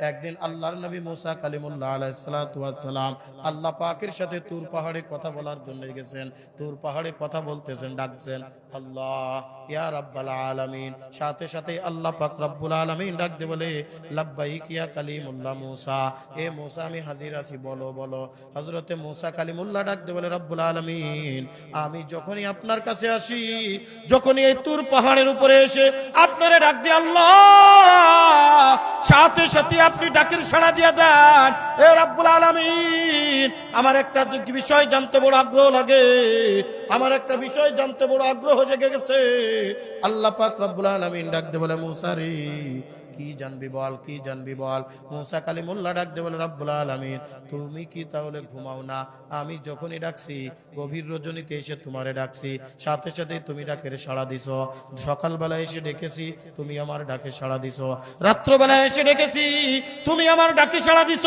একদিন আল্লাহর নবী মুসা কালিমুল্লাহ আল্লাহ পাকের সাথে তুর পাহাড়ে কথা বলার জন্য গেছেন। তুর পাহাড়ে কথা বলতেছেন, ডাকছেন, আল্লাহ, ইয়া সাথে সাথে আল্লাহ পাক রব্বুল আলামিন ডাক দে বলে কালিমুল্লাহ মুসা। এ মুসা, আমি হাজির আছি, বলো বলো। হযরতে মুসা কালিমুল্লাহ ডাক দে বলে, রব্বুল আলামিন, আমি যখনই আপনার কাছে আসি, যখনই এই তুর পাহাড়ের উপরে এসে আপনারে ডাক দিয়ে, আল্লাহ! সাথে সাথে আপনি ডাকের সাড়া দিয়ে দেন। এ রাব্বুল আলমিন, আমার একটা বিষয় জানতে বড় আগ্রহ লাগে। আমার একটা বিষয় জানতে বড় আগ্রহ জেগে গেছে। আল্লাহ পাক রব্বুল আলমিন ডাক দে বলে, মুসা রে কি জানবি বল, কি জানবি বল? মুসা কালিমুল্লাহ ডাক দে বলে, রব্বুল আলামিন, তুমি কি তাহলে ঘুমাও না? আমি যখনই ডাকছি, গভীর রজনীতে এসে তোমারে ডাকছি। সাথে সাথে তুমি ডাকের সাড়া দিছ। সকালবেলা এসে ডেকেছি, তুমি আমার ডাকে সাড়া দিছ। রাত্রবেলা এসে ডেকেছি, তুমি আমার ডাকে সাড়া দিছ।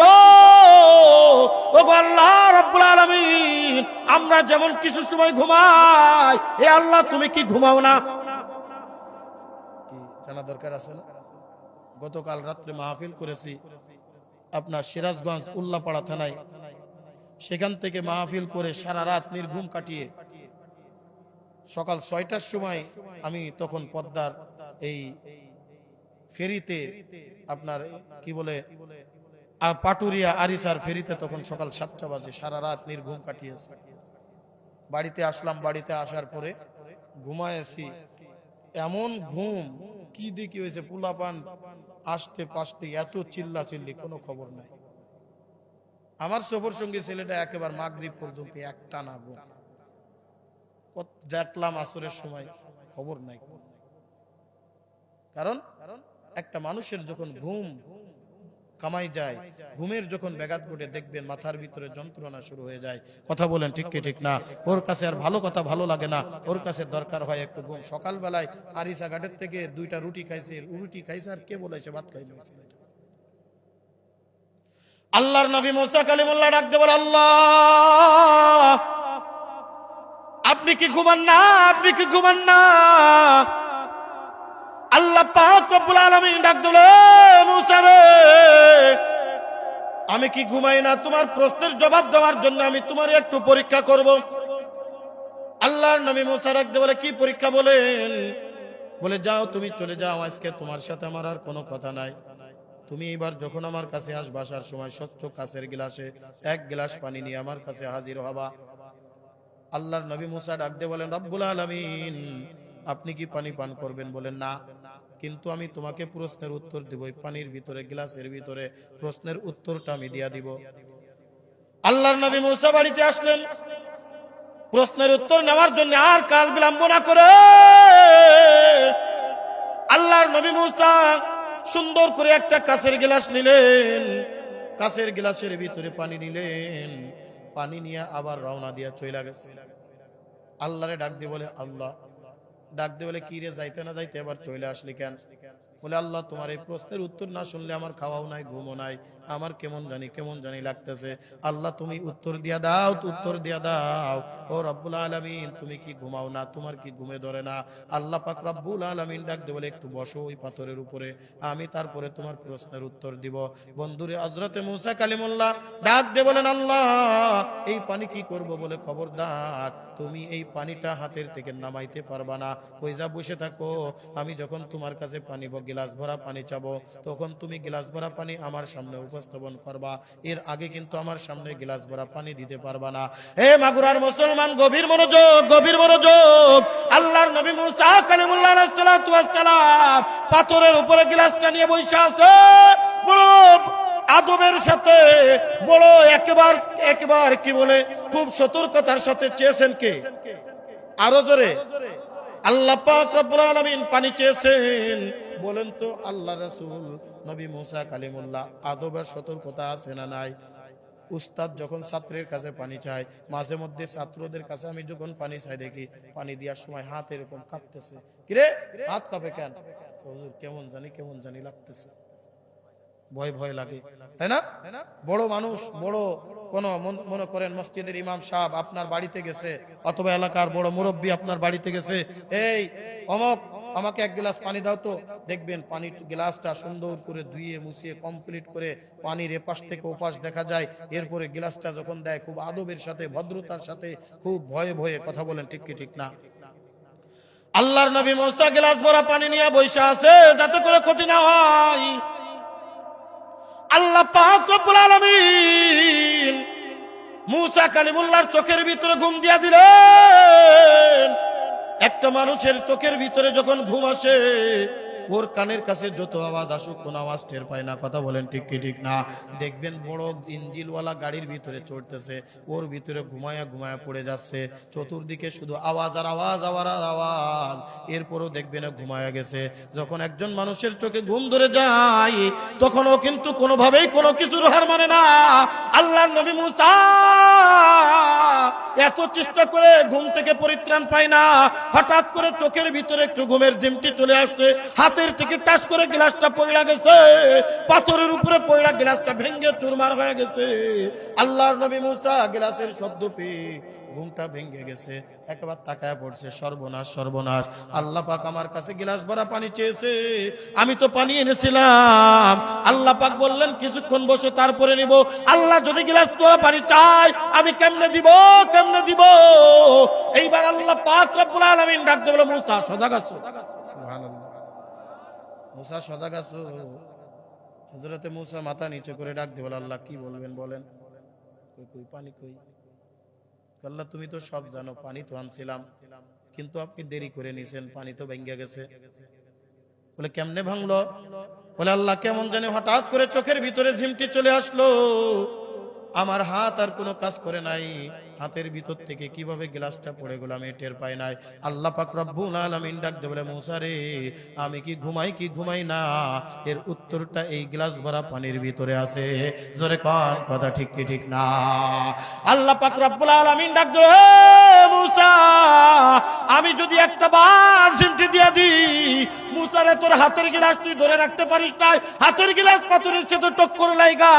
ও আল্লাহ রব্বুল আলামিন, আমরা যেমন কিছু সময় ঘুমাই, এ আল্লাহ তুমি কি ঘুমাও না? জানা দরকার আছে না? গতকাল রাত্রে মাহফিল করেছি আপনার সিরাজগঞ্জ উল্লাপাড়া থানায়। সেখান থেকে মাহফিল করে সারা রাত নির্ঘুম কাটিয়ে সকাল ছয়টার সময় আমি তখন পদ্মার এই ফেরিতে আপনার কি বলে পাটুরিয়া আরিসার ফেরিতে তখন সকাল সাতটা বাজে সারা রাত নির্ঘুম কাটিয়েছে। বাড়িতে আসলাম, বাড়িতে আসার পরে ঘুমায়েছি। এমন ঘুম কি দেখি হয়েছে, পুলাপান আসতে পাশতে এত চিল্লা চিল্লি কোনো খবর নাই। আমার সফর সঙ্গী ছেলেটা একেবারে মাগরিব পর্যন্ত একটা না গো দেখলাম আসরের সময়, খবর নাই কারণ একটা মানুষের যখন ঘুম কামাই যায়, ঘুমের যখন ব্যাঘাত ঘটে, দেখবেন মাথার ভিতরে যন্ত্রণা শুরু হয়ে যায়। কথা বলেন ঠিক কি ঠিক না? ওর কাছে আর ভালো কথা ভালো লাগে না। ওর কাছে দরকার হয় একটু ঘুম। সকালবেলায় আরিসা ঘাটের থেকে দুইটা রুটি খাইছে। রুটি খাইছে আর কে বলেছে ভাত খাইলো? আল্লাহর নবী মোসা কালিমুল্লাহ ডাকতে বলে, আল্লাহ, আপনি কি ঘুমান না? আপনি কি ঘুমান না? আল্লাহ পাক রব্বুল আলামিন ডাক দিল মুসা রে আমি কি ঘুমাই না? তোমার প্রশ্নের জবাব দেওয়ার জন্য আমি তোমার একটু পরীক্ষা করব। আল্লাহর নবী মুসা ডাকতে বলে, কি পরীক্ষা বলেন? বলে, যাও, তুমি চলে যাও, আজকে তোমার সাথে আমার আর কোনো কথা নাই। তুমি এবার যখন আমার কাছে আসবা, আসার সময় স্বচ্ছ কাছের গিলাসে এক গ্লাস পানি নিয়ে আমার কাছে হাজির হবা। আল্লাহর নবী মুসা ডাক দিয়ে বলেন, রব্বুল আলামিন, আপনি কি পানি পান করবেন? বলেন, না। কিন্তু আমি তোমাকে প্রশ্নের উত্তর দিব পানির ভিতরে, গ্লাসের ভিতরে প্রশ্নের উত্তরটা আমি দিয়া দিব। আল্লাহর নবী মুসা বাড়িতে আসলেন। প্রশ্নের উত্তর নেওয়ার জন্য আর কাল বিলম্ব না করে আল্লাহর নবী মুসা সুন্দর করে একটা কাছের গ্লাস নিলেন। কাছের গ্লাসের ভিতরে পানি নিলেন। পানি নিয়ে আবার রওনা দিয়া চইলা গেছে। আল্লাহরে ডাক দিয়ে বলে, আল্লাহ ডাক দিয়ে বলে কি রে যাইতে না যাইতে এবার চলে আসলি কেন? বলে, আল্লাহ, তোমার এই প্রশ্নের উত্তর না শুনলে আমার খাওয়াও নাই, ঘুমও নাই। আমার কেমন জানি কেমন জানি লাগতেছে। আল্লাহ, তুমি উত্তর দিয়া দাও উত্তর দিয়া দাও। ও রব্বুল আলামিন, তুমি কি ঘুমাও না? তোমার কি ঘুমে ধরে না? আল্লাহ পাক রব্বুল আলামিন ডাক দিয়ে বলে, একটু বসো ওই পাথরের উপরে। আমি তারপরে তোমার প্রশ্নের উত্তর দিব। বন্ধুরে হজরতে মুসা কালিমুল্লাহ ডাক দিয়ে বলেন, আল্লাহ, এই পানি কি করব বলে খবরদার? তুমি এই পানিটা হাতের থেকে নামাইতে পারবা না। ওই যা বসে থাকো। আমি যখন তোমার কাছে পানি বা গিলাস ভরা পানি চাবো, তখন তুমি গিলাস ভরা পানি আমার সামনে উপস্থাপন করবা। এর আগে কিন্তু আমার সামনে গিলাস ভরা পানি দিতে পারবা না। হে মাগুরার মুসলমান, গভীর মনোযোগ গভীর মনোযোগ। আল্লাহর নবী মুসা কালিমুল্লাহ সালাম পাথরের উপরে গিলাসটা নিয়ে বসে আছে। আদবের সাথে বড় একবার একবার কি বলে? খুব সতর্কতার সাথে চেয়েছেন কে? আরও জোরে। আল্লাহ পাক রব্বুল আলামিন পানি চেয়েছেন। বলেন তো, আল্লাহ রাসূল নবী মুসা কালিমুল্লাহ আদবের সতর্কতা আছে না নাই? উস্তাদ যখন ছাত্রের কাছে পানি চায়, মাঝে মধ্যে ছাত্রদের কাছে আমি যখন পানি চাই দেখি, পানি দেওয়ার সময় হাত এরকম কাঁপতেছে। কিরে? হাত কাঁপে কেন? হুজুর, কেমন জানি কেমন জানি লাগতেছে। ভয় ভয় লাগে। তাই না? বড় মানুষ, বড় কোন মনে করেন মসজিদের ইমাম সাহেব আপনার বাড়িতে গেছে, অথবা এলাকার বড় মুরব্বী আপনার বাড়িতে গেছে, এই, অমক, আমাকে এক গ্লাস পানি দাও তো। দেখবেন পানির গ্লাসটা সুন্দর করে ধুয়ে, মুছিয়ে কমপ্লিট করে পানির এপাশ থেকে ওপাশ দেখা যায়। এরপরে গ্লাসটা যখন দেয়, খুব আদবের সাথে, ভদ্রতার সাথে, খুব ভয়ে ভয়ে কথা বলেন, ঠিক কি, ঠিক না? আল্লাহর নবী মৌসা গ্লাস ভরা পানি নিয়ে বৈশা আছে, যাতে করে ক্ষতি না হয়। আল্লাহ মুসা কালিমুল্লাহর চোখের ভিতরে ঘুম দিয়া দিলেন। একটা মানুষের চোখের ভিতরে যখন ঘুম আসে, ওর কানের কাছে যত আওয়াজ আসুক, কোন আওয়াজ টের পায় না। কথা বলেন ঠিক কি ঠিক না? দেখবেন বড় ইঞ্জিলওয়ালা গাড়ির ভিতরে চড়তেছে, ওর ভিতরে ঘুমায়া ঘুমায়া পড়ে যাচ্ছে। চতুর্দিকে শুধু আওয়াজ আর আওয়াজ আওয়ার আওয়াজ। এরপরও দেখবে না, ঘুমায়া গেছে। যখন একজন মানুষের চোখে ঘুম ধরে যায় তখন ও কিন্তু কোনোভাবেই কোনো কিছুর হার মানে না। আল্লাহ নবী মুসা এত চেষ্টা করে ঘুম থেকে পরিত্রাণ পায় না। হঠাৎ করে চোখের ভিতরে একটু ঘুমের জিমটি চলে আসছে। হাতের থেকে টাচ করে গ্লাসটা পড়া গেছে। পাথরের উপরে পড়া গ্লাসটা ভেঙে চুরমার হয়ে গেছে। আল্লাহর নবী মুসা গ্লাসের শব্দ পেয়ে ঘুমটা ভেঙে গেছে, একবার তাকায় পড়ছে, সর্বনাশ সর্বনাশ। আল্লাহ পাক আমার কাছে গ্লাস ভরা পানি চেয়েছে। আমি তো পানি এনেছিলাম। আল্লাহ পাক বললেন, কিছুক্ষণ বসে তারপরে নিব। আল্লাহ যদি গ্লাস ভরা পানি চাই আমি কেমনে দিব কেমনে দিব? এইবার আল্লাহ পাক রব্বুল আলামিন ডাকতে বলে, মুসা, সজাগ আছো? সুবহানাল্লাহ। মুসা, সজাগ আছো? হযরতে মুসা মাথা নিচে করে ডাক বলে, আল্লাহ, কি বলবেন বলেন? কই কই, পানি কই? আল্লাহ, তুমি তো সব জানো, পানি তো আনছিলাম, কিন্তু আপনি দেরি করে নিছেন, পানি তো ভেঙে গেছে। বলে, কেমনে ভাঙলো? বলে, আল্লাহ, কেমন জানে হঠাৎ করে চোখের ভিতরে ঝিমটি চলে আসলো। আমার হাত আর কোনো কাজ করে নাই। হাতের ভিতর থেকে কীভাবে গ্লাসটা পড়ে গেল আমি টের পাই নাই। আল্লাহ পাক রব্বুল আলামিন ডাক বলে, মুসা রে, আমি কি ঘুমাই কি ঘুমাই না? এর উত্তরটা এই গ্লাস ভরা পানির ভিতরে আছে। জোরে কন, কথা ঠিক কি ঠিক না? আল্লাহ পাক রব্বুল আলামিন ডাক দে মুসা, আমি যদি একটা বার সিমটি দিয়া দিই মুসারে তোর হাতের গ্লাস তুই ধরে রাখতে পারিস না হাতের গ্লাস পাথরের সাথে টক্কর লাইগা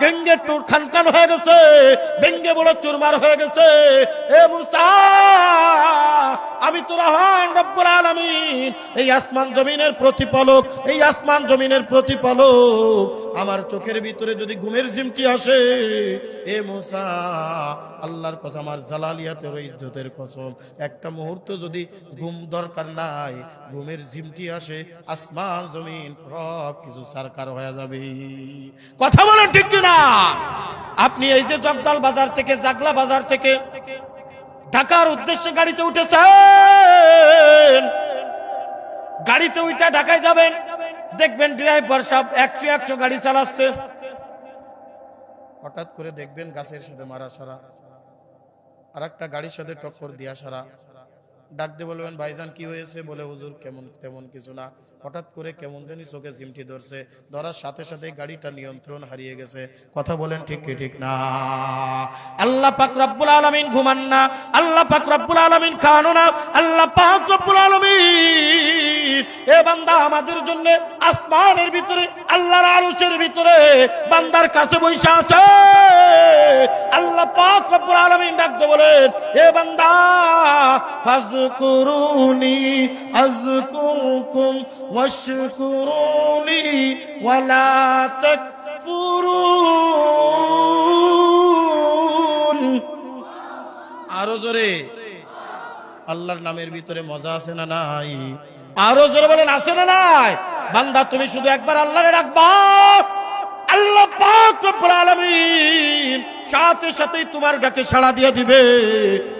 কেঙ্গে তোর খানখান হয়ে গেছে। বেঙ্গে বড় চুরমার হয়ে গেছে। এ আমি তোর আহ্বান রব্বুল আলামিন। এই আসমান জমিনের প্রতিপালক, এই আসমান জমিনের প্রতিপালক, আমার চোখের ভিতরে যদি ঘুমের জিমটি আসে এ মুসা, আল্লাহর কসম, আমার জালালিয়াতের ইজ্জতের কসম, একটা মুহূর্ত যদি ঘুম দরকার নাই, ঘুমের ঝিমটি আসে, আসমান জমিন সব কিছু সরকার হয়ে যাবে। কথা বলেন ঠিক কিনা? আপনি এই যে জগদাল বাজার থেকে, জাগলা বাজার থেকে ঢাকার উদ্দেশ্যে গাড়িতে উঠেছেন, গাড়িতে উঠে ঢাকায় যাবেন, দেখবেন ড্রাইভার সব একশো একশো গাড়ি চালাচ্ছে। হঠাৎ করে দেখবেন গাছের সাথে মারা সারা আর একটা গাড়ির সাথে টক্কর দিয়া সারা। ডাক দিয়ে বলবেন, ভাইজান, কি হয়েছে? বলে, হুজুর, কেমন, তেমন কিছু না। হঠাৎ করে কেমন জানি চোখে চিমটি ধরছে। ধরার সাথে সাথে গাড়িটা নিয়ন্ত্রণ হারিয়ে গেছে। কথা বলেন ঠিক কি ঠিক না? আল্লাহ পাক রব্বুল আলামিন ঘুমান না। আল্লাহ পাক রব্বুল আলামিন খানো না। আল্লাহ পাক রব্বুল আলামিন, এ বান্দা আমাদের জন্য আসমানের ভিতরে, আল্লাহর আলুসের ভিতরে বান্দার কাছে বৈশা আছে। আল্লাহ পাক রব্বুল আলামিন ডাকতে বলেন, এ বান্দা ফাজকুরুনি আযকুরকুম ولا تكفرون. আরও জোরে। আল্লাহর নামের ভিতরে মজা আছে না নাই? আরও জোরে বলেন, আছে না নাই? বান্দা, তুমি শুধু একবার আল্লাহরে ডাকবা। আল্লাহ পাক রব্বুল আলামিন সাথে সাথেই তোমার ডাকে সাড়া দিয়ে দিবে।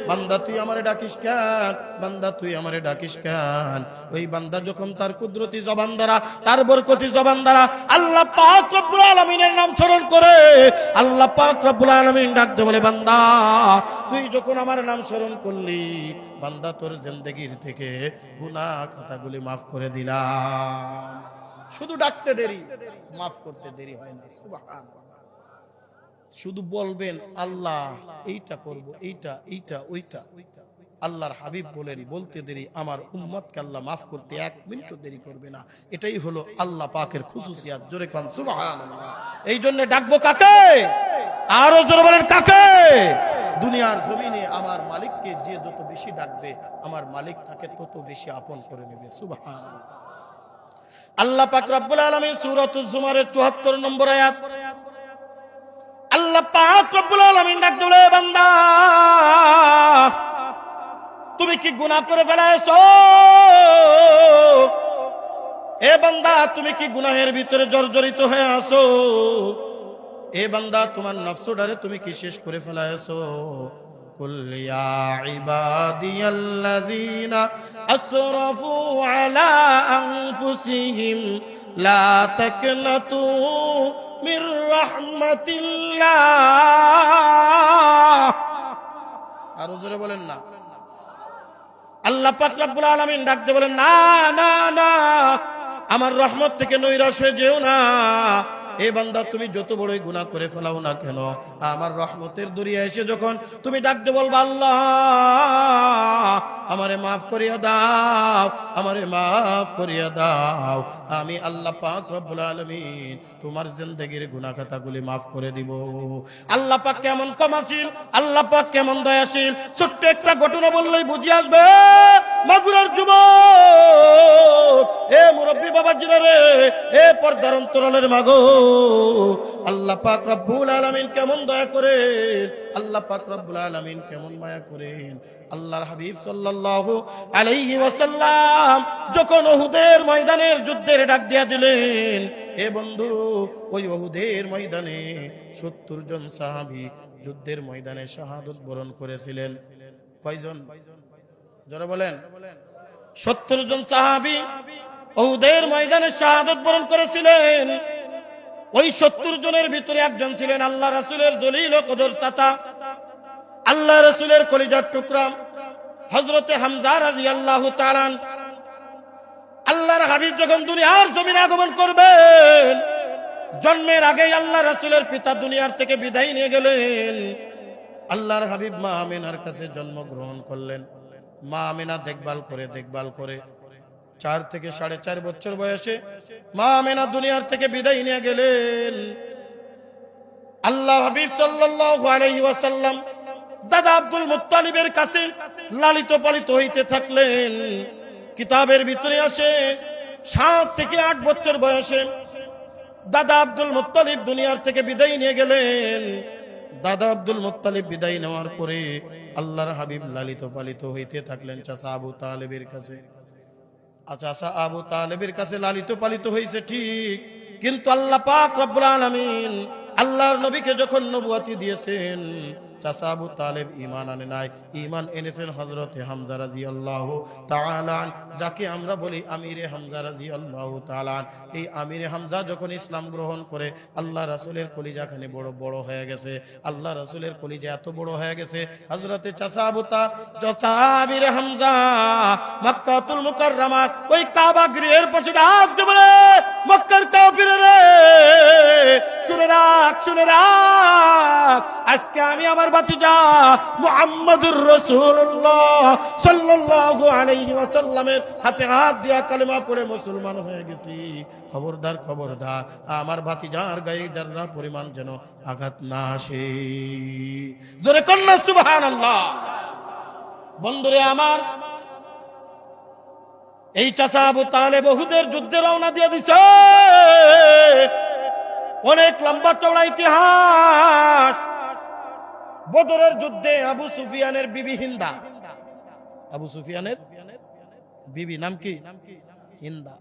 বান্দা, তুই আমারে ডাকিস কেন? বান্দা, তুই আমারে ডাকিস কেন? ওই বান্দা যখন তার কুদরতি জবান দ্বারা, তার বরকতি জবান দ্বারা আল্লাহ পাক রব্বুল আলামিনের নাম স্মরণ করে, আল্লাহ পাক রব্বুল আলামিন ডাকতে বলে, বান্দা, তুই যখন আমার নাম স্মরণ করলি, বান্দা, তোর জিন্দেগির থেকে গুনাহ খাতাগুলি মাফ করে দিলাম। শুধু ডাকতে দেরি, মাফ করতে দেরি হয় না, সুবহানাল্লাহ। শুধু বলবেন, আল্লাহ, এইটা করব, এইটা এইটা, ওইটা। আল্লাহর হাবিব বলেন, বলতে দেরি, আমার উম্মতকে আল্লাহ মাফ করতে এক মিনিটও দেরি করবে না। এটাই হলো আল্লাহ পাকের খুশুসিয়াত। জোরে কান, সুবহানাল্লাহ। এই জন্য ডাকবো কাকে? আরও জোরে বলেন, কাকে? দুনিয়ার জমিনে আমার মালিককে যে যত বেশি ডাকবে, আমার মালিক তাকে তত বেশি আপন করে নেবে সুবহান আল্লাহ পাক রব্বুল আলমী সুরত জুমারের নম্বর আয়াত। আল্লাহ পাক রব্বুল ডাক বান্দা, তুমি কি গুনা করে ফেলাইছ? এ বান্দা, তুমি কি গুনাহের ভিতরে জর্জরিত হয়ে আসো এ বান্দা, তোমার নফসটারে তুমি কি শেষ করে ফেলাইছো? কুল ইয়া ইবাদিয়াল্লাযিনা أسرفوا على أنفسهم لا تقنطوا من رحمة الله আরো জোরে বলেন না আল্লাহ পাক রব্বুল আলামিন ডাকতে বলেন না না না আমার রহমত থেকে নৈরাশ হয়ে যেও না এ বান্দা, তুমি যত বড়ই গুনাহ করে ফেলাও না কেন, আমার রহমতের দরিয়া এসে যখন তুমি ডাকতে বলবা, আল্লাহ, আমারে মাফ করিয়া দাও, আমারে মাফ করিয়া দাও, আমি আল্লাহ পাক রব্বুল আলামিন তোমার জিন্দেগির গুনাহ খাতাগুলি মাফ করে দিব। আল্লাহ পাক কেমন ক্ষমাশীল, আল্লাহ পাক কেমন দয়াশীল, ছোট্ট একটা ঘটনা বললেই বুঝে আসবে মাগুরার যুবক এ বাবা জিরা রে এ পর্দার অন্তরালের আল্লাহ পাক রব্বুল কেমন দয়া করেন, আল্লাহ পাক রব্বুল কেমন মায়া করেন। আল্লাহর হাবিব ওয়াসাল্লাম যখন ওহুদের ময়দানের যুদ্ধের ডাক দিয়া দিলেন, এ বন্ধু, ওই ওহুদের ময়দানে সত্তর জন সাহাবী যুদ্ধের ময়দানে শাহাদত বরণ করেছিলেন। কয়জন? যারা বলেন। সত্তর জন সাহাবী ওহুদের ময়দানে শাহাদত বরণ করেছিলেন। ওই সত্তর জনের ভিতরে একজন ছিলেন আল্লাহ রাসুলের জলিল কদর চাচা। আল্লাহ রাসুলের কলিজার টুকরা হজরতে হামজা রাজি আল্লাহ তালান আল্লাহর হাবিব যখন দুনিয়ার জমিন আগমন করবেন, জন্মের আগেই আল্লাহ রাসুলের পিতা দুনিয়ার থেকে বিদায় নিয়ে গেলেন। আল্লাহর হাবিব মা আমিনার কাছে জন্মগ্রহণ করলেন। মা আমিনা দেখভাল করে দেখভাল করে। চার থেকে সাড়ে চার বছর বয়সে মা আমেনা দুনিয়ার থেকে বিদায় নিয়ে গেলেন। আল্লাহ হাবিব সাল্লাল্লাহু দাদা আব্দুল মুত্তালিবের কাছে লালিত পালিত হইতে থাকলেন। কিতাবের ভিতরে আসে, সাত থেকে আট বছর বয়সে দাদা আব্দুল মুত্তালিব দুনিয়ার থেকে বিদায় নিয়ে গেলেন। দাদা আব্দুল মুত্তালিব বিদায় নেওয়ার পরে আল্লাহর হাবিব লালিত পালিত হইতে থাকলেন চাষা আবু তালেবের কাছে। আচ্ছা আবু তালেবের কাছে লালিত পালিত হয়েছে ঠিক, কিন্তু আল্লাহ পাক রব্বুল আলামিন আল্লাহর নবীকে যখন নবুয়াতি দিয়েছেন আবু তালেব ইমান আনে নাই। ইমান এনেছেন হজরতে হামজা রাজি আল্লাহ তালান যাকে আমরা বলি আমিরে হামজা রাজি আল্লাহ তালান এই আমিরে হামজা যখন ইসলাম গ্রহণ করে, আল্লাহ রাসুলের কলিজাখানে বড় বড় হয়ে গেছে। আল্লাহ রাসুলের কলিজা এত বড় হয়ে গেছে হজরতে চাচা আবু তা আমিরে হামজা, মক্কাতুল মুকাররমার ওই কাবা গৃহের পাশে ডাক দেবে মক্কার কাফির রে, শুনে রাখ শুনে রাখ, আজকে আমি আমার আমার ভাতিজার গায়ে পরিমাণ যেন আঘাত না আসে। জোরে কন্যা বন্ধুরে আমার, এই চাষা আবু তাহলে বহুদের যুদ্ধে রওনা দিয়ে দিছে। অনেক লম্বা চওড়া ইতিহাস। বদরের যুদ্ধে আবু সুফিয়ানের বিবি হিন্দা। আবু সুফিয়ানের বিবি, নাম কি? হিন্দা।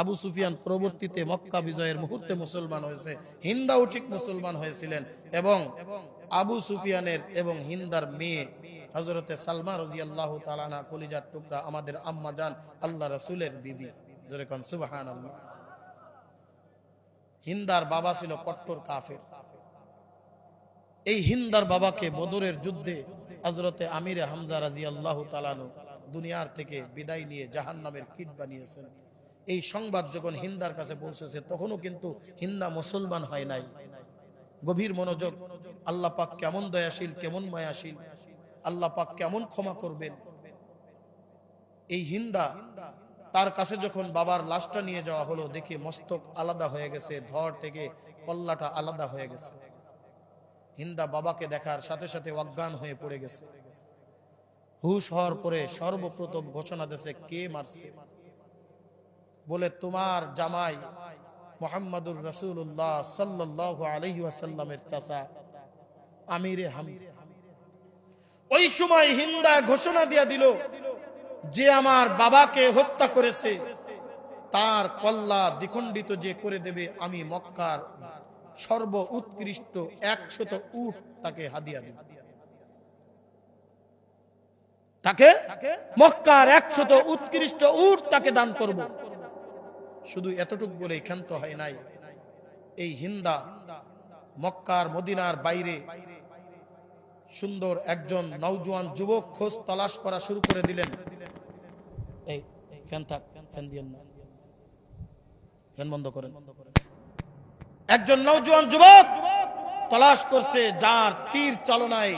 আবু সুফিয়ান পরবর্তীতে মক্কা বিজয়ের মুহূর্তে মুসলমান হয়েছে। হিন্দাও ঠিক মুসলমান হয়েছিলেন এবং আবু সুফিয়ানের এবং হিন্দার মেয়ে হজরতে সালমা রাজি আল্লাহ তালানা কলিজার টুকরা আমাদের আম্মা জান, আল্লাহ রসুলের বিবি। হিন্দার বাবা ছিল কট্টর কাফের। এই হিন্দার বাবাকে বদরের যুদ্ধে হজরতে আমিরে হামজা রাজি আল্লাহ তালানু দুনিয়ার থেকে বিদায় নিয়ে জাহান নামের কিট বানিয়েছেন। এই সংবাদ যখন হিন্দার কাছে পৌঁছেছে, তখনও কিন্তু হিন্দা মুসলমান হয় নাই। গভীর মনোযোগ, আল্লাহ পাক কেমন দয়াশীল, কেমন মায়াশীল, আল্লাহ পাক কেমন ক্ষমা করবেন। এই হিন্দা তার কাছে যখন বাবার লাশটা নিয়ে যাওয়া হলো, দেখি মস্তক আলাদা হয়ে গেছে ধর থেকে কল্লাটা আলাদা হয়ে গেছে। হিন্দা বাবাকে দেখার সাথে সাথে অজ্ঞান হয়ে পড়ে গেছে। হুশ হওয়ার পরে সর্বপ্রথম ঘোষণা দিয়েছে, কে মারছে? বলে, তোমার জামাই মোহাম্মদুর রসুল্লাহ সাল্লাহ আলহি আসাল্লামের চাচা আমিরে হামজা। ওই সময় হিন্দা ঘোষণা দিয়া দিল যে, আমার বাবাকে হত্যা করেছে। তার কল্লা দ্বিখণ্ডিত যে করে দেবে, আমি মক্কার সর্ব উৎকৃষ্ট একশত উট তাকে হাদিয়া দেব তাকে মক্কার একশত উৎকৃষ্ট উট তাকে দান করব। শুধু এতটুক বলে ক্ষান্ত হয় নাই। এই হিন্দা মক্কার মদিনার বাইরে সুন্দর একজন নওজোয়ান যুবক খোঁজ তলাশ করা শুরু করে দিলেন। এই ফ্যান থাক ফ্যান দিয়েন ফ্যান বন্ধ করেন। একজন নওজোয়ান যুবক তলাশ করছে, যার তীর চালনায়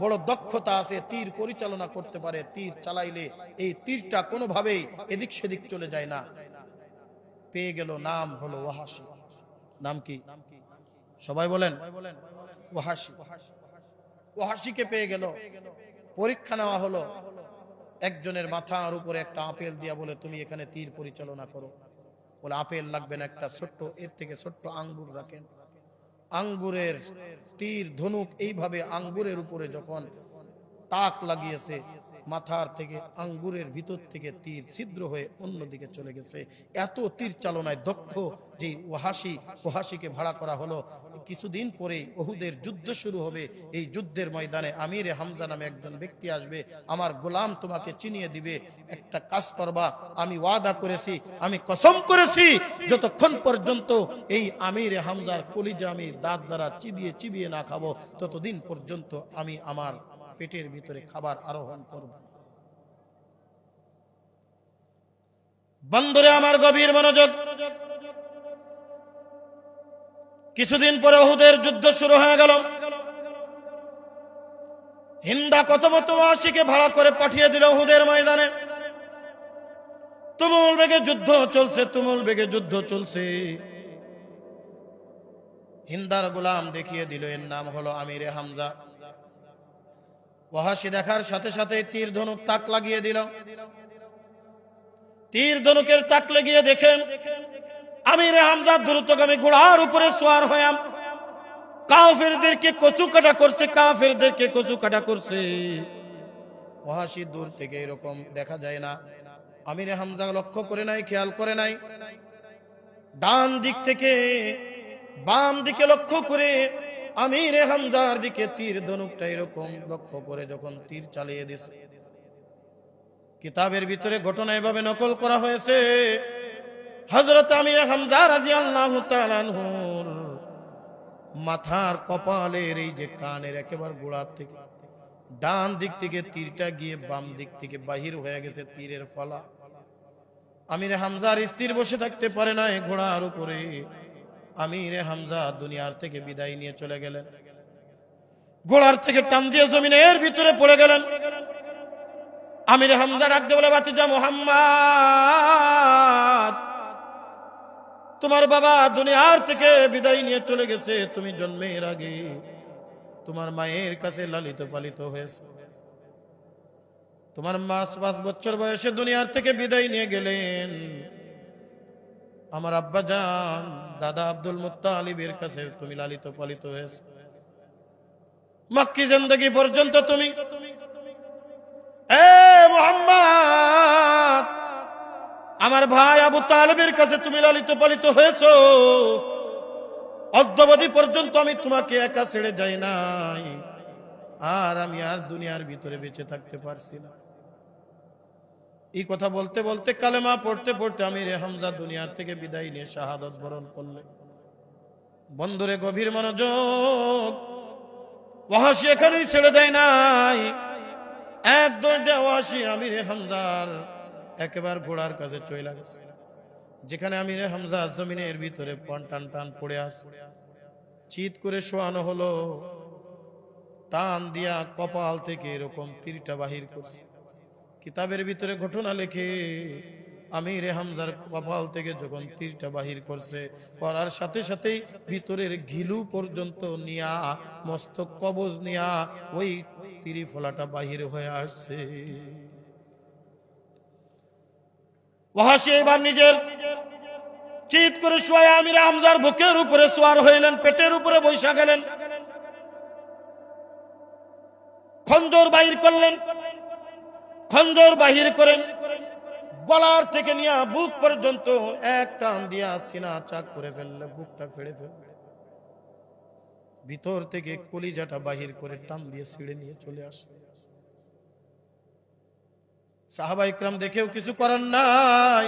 বড় দক্ষতা আছে, তীর পরিচালনা করতে পারে, তীর চালাইলে এই তীরটা কোনোভাবেই এদিক সেদিক চলে যায় না। পেয়ে গেল নাম হলো ওয়াহাসি নাম কি? সবাই বলেন ওয়াহাসি ওয়াহাসিকে পেয়ে গেল। পরীক্ষা নেওয়া হলো। একজনের মাথার উপরে একটা আপেল দিয়া বলে, তুমি এখানে তীর পরিচালনা করো। বলে, আপেল লাগবে না একটা ছোট্ট, এর থেকে ছোট্ট আঙ্গুর রাখেন। আঙ্গুরের তীর, ধনুক, এইভাবে আঙ্গুরের উপরে যখন তাক লাগিয়েছে মাথার থেকে, আঙ্গুরের ভিতর থেকে তীর ছিদ্র হয়ে অন্যদিকে চলে গেছে। এত তীর চালনায় দক্ষ যে ওহাসি ওহাসিকে ভাড়া করা হলো, কিছুদিন পরেই ওহুদের যুদ্ধ শুরু হবে। এই যুদ্ধের ময়দানে আমিরে হামজা নামে একজন ব্যক্তি আসবে, আমার গোলাম তোমাকে চিনিয়ে দিবে, একটা কাজ করবা, আমি ওয়াদা করেছি, আমি কসম করেছি, যতক্ষণ পর্যন্ত এই আমিরে হামজার কলিজা আমি দাঁত দ্বারা চিবিয়ে চিবিয়ে না খাব, ততদিন পর্যন্ত আমি আমার পেটের ভিতরে খাবার আরোহণ করব। বন্ধুরে, আমার গভীর মনোযোগ। কিছুদিন পরে ওহুদের যুদ্ধ শুরু হয়ে গেল। হিন্দা কত মতো আশিকে ভাড়া করে পাঠিয়ে দিল ওহুদের ময়দানে। তুমুল বেগে যুদ্ধ চলছে, তুমুল বেগে যুদ্ধ চলছে। হিন্দার গোলাম দেখিয়ে দিল, এর নাম হলো আমিরে হামজা। ওহাসি দেখার সাথে সাথে তীর ধনুক তাক লাগিয়ে দিল। তীর ধনুকের তাক লাগিয়ে দেখেন আমিরে হামজা দ্রুতগামী ঘোড়ার উপরে সোয়ার হয়াম কাফেরদেরকে কচু কাটা করছে, কাফেরদেরকে কচু কাটা করছে। ওহাসি দূর থেকে এরকম দেখা যায় না। আমিরে হামজা লক্ষ্য করে নাই, খেয়াল করে নাই। ডান দিক থেকে বাম দিকে লক্ষ্য করে আমিরে হামজার দিকে তীর ধনুকটা এরকম লক্ষ্য করে যখন তীর চালিয়ে দিছে। কিতাবের ভিতরে ঘটনা এভাবে নকল করা হয়েছে। হজরত আমির হামজা রাজি আল্লাহ মাথার কপালের এই যে কানের একেবারে গোড়ার থেকে ডান দিক থেকে তীরটা গিয়ে বাম দিক থেকে বাহির হয়ে গেছে তীরের ফলা। আমির হামজার স্থির বসে থাকতে পারে না ঘোড়ার উপরে। আমিরে হামজা দুনিয়ার থেকে বিদায় নিয়ে চলে গেলেন। গোড়ার থেকে টান দিয়ে জমিনের ভিতরে পড়ে গেলেন। আমিরে হামজা ডাকতে বলে বাতিজা মোহাম্মদ, তোমার বাবা দুনিয়ার থেকে বিদায় নিয়ে চলে গেছে, তুমি জন্মের আগে তোমার মায়ের কাছে লালিত পালিত হয়েছে। তোমার মাস পাঁচ বছর বয়সে দুনিয়ার থেকে বিদায় নিয়ে গেলেন। আমার আব্বা যান দাদা আব্দুল মুত্তালিবের কাছে তুমি লালিত পালিত হয়েছে। মাক্কি জিন্দগি পর্যন্ত তুমি এ মোহাম্মদ, আমার ভাই আবু তালেবের কাছে তুমি লালিত পালিত হয়েছো। অদ্যবধি পর্যন্ত আমি তোমাকে একা ছেড়ে যাই নাই। আর আমি আর দুনিয়ার ভিতরে বেঁচে থাকতে পারছি না। এই কথা বলতে বলতে কালেমা পড়তে পড়তে আমি রে হামজা দুনিয়ার থেকে বিদায় নিয়ে শাহাদত বরণ করলে বন্ধুরে গভীর মনোযোগ। ওয়াহাসি এখানেই ছেড়ে দেয় নাই। এক দৌড়ে ওয়াহাসি আমি হামজার একেবারে ঘোড়ার কাছে চলে গেছে। যেখানে আমি রে হামজা জমিনের ভিতরে পন টান টান পড়ে আস চিত করে শোয়ানো হলো। টান দিয়া কপাল থেকে এরকম তীরটা বাহির করছে। কিতাবের ভিতরে ঘটনা লেখে, আমির হামজার কপাল থেকে যখন তীরটা বাহির করছে, করার সাথে সাথেই ভিতরের ঘিলু পর্যন্ত নিয়া, মস্তক কবজ নিয়া, ওই তীরি ফলাটা বাহির হয়ে আসছে। ওহাসি এবার নিজের চিৎ করে শোয়া আমির হামজার বুকের উপরে সোয়ার হইলেন, পেটের উপরে বৈশা গেলেন। খঞ্জর বাহির করলেন। খঞ্জর বাহির করেন গলার থেকে নিয়ে বুক পর্যন্ত এক টান দিয়া সিনা চাক করে ফেললে, বুকটা ফেড়ে ফেলবে ভিতর থেকে কলিজাটা বাহির করে টান দিয়ে ছিঁড়ে নিয়ে চলে আসবে সাহাবা ইকরাম দেখেও কিছু করার নাই।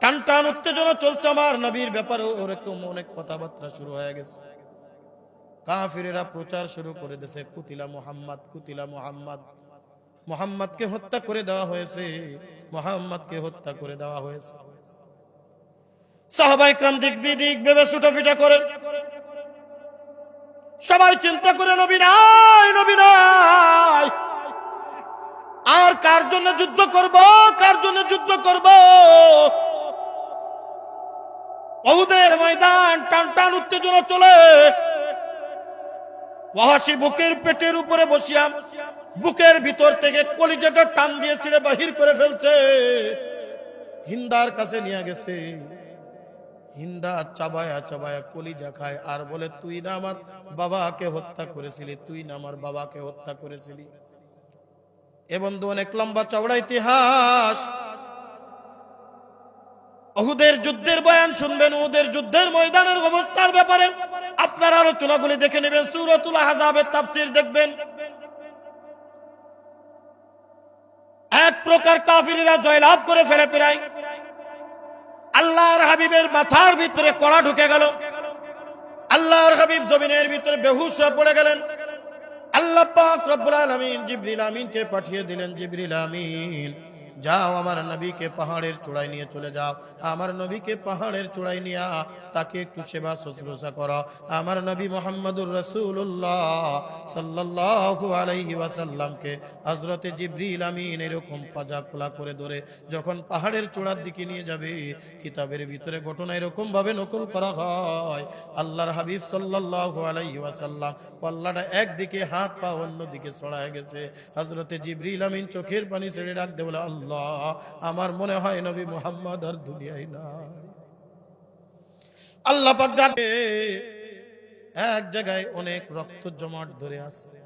টান টান উত্তেজনা চলছে আমার নবীর ব্যাপারে ওরকম অনেক কথাবার্তা শুরু হয়ে গেছে। কাফিরেরা প্রচার শুরু করে দিয়েছে, কুতিলা মোহাম্মদ কুতিলা মোহাম্মদ। মোহাম্মদকে হত্যা করে দেওয়া হয়েছে। মোহাম্মদকে হত্যা করে দেওয়া হয়েছে। সাহাবা ইকরাম দিক বিদিক ভেবে ছুটাফিটা করে। সবাই চিন্তা করে, নবী নাই নবী নাই। আর কার জন্য যুদ্ধ করব, কার জন্য যুদ্ধ করব? অহুদের ময়দান টান টান উত্তেজনা চলে। ওয়াহাসি বুকের পেটের উপরে বসিয়াম। বুকের ভিতর থেকে কলিজাটা টান দিয়ে ছিঁড়ে বাহির করে ফেলছে। হিন্দার কাছে নিয়ে গেছে। হিন্দা চাবায়া চাবায়া কলিজা খায়, আর বলে, তুই না আমার বাবাকে হত্যা করেছিলি, তুই না আমার বাবাকে হত্যা করেছিলি। এ বন্ধু, অনেক লম্বা চওড়া ইতিহাস। অহুদের যুদ্ধের বয়ান শুনবেন ওদের যুদ্ধের ময়দানের অবস্থার ব্যাপারে আপনার আলোচনাগুলি দেখে নেবেন, সুরতুল আহজাবের তাফসীর দেখবেন। এক প্রকার কাফিরেরা জয়লাভ করে ফেলে পেরাই আল্লাহর হাবিবের মাথার ভিতরে কড়া ঢুকে গেল। আল্লাহর হাবিব জমিনের ভিতরে বেহুশ হয়ে পড়ে গেলেন। আল্লাহ পাক রব্বুল আলামিন জিবরিল আমিনকে পাঠিয়ে দিলেন, জিবরিল আমিন। যাও আমার নবীকে পাহাড়ের চূড়ায় নিয়ে চলে যাও। আমার নবীকে পাহাড়ের চূড়ায় নিয়ে তাকে একটু সেবা শুশ্রূষা করো। আমার নবী মোহাম্মদুর রসুল্লাহ সাল্লাল্লাহু আলাইহি ওয়াসাল্লামকে হজরতে জিবরিল আমিন এরকম পাজা খোলা করে ধরে যখন পাহাড়ের চূড়ার দিকে নিয়ে যাবে, কিতাবের ভিতরে ঘটনা এরকম ভাবে নকল করা হয়। আল্লাহর হাবিব সাল্লাল্লাহু আলাইহি ওয়াসাল্লাম পাল্লাটা একদিকে, হাত পা অন্যদিকে ছড়ায় গেছে। হজরতে জিবরিল আমিন চোখের পানি ছেড়ে ডাকতে বলে আল্লাহ আমার মনে হয় নবী মুহাম্মদ আর দুনিয়ায় নাই। আল্লাহ পাক ডাকে, এক জায়গায় অনেক রক্ত জমাট ধরে আছে।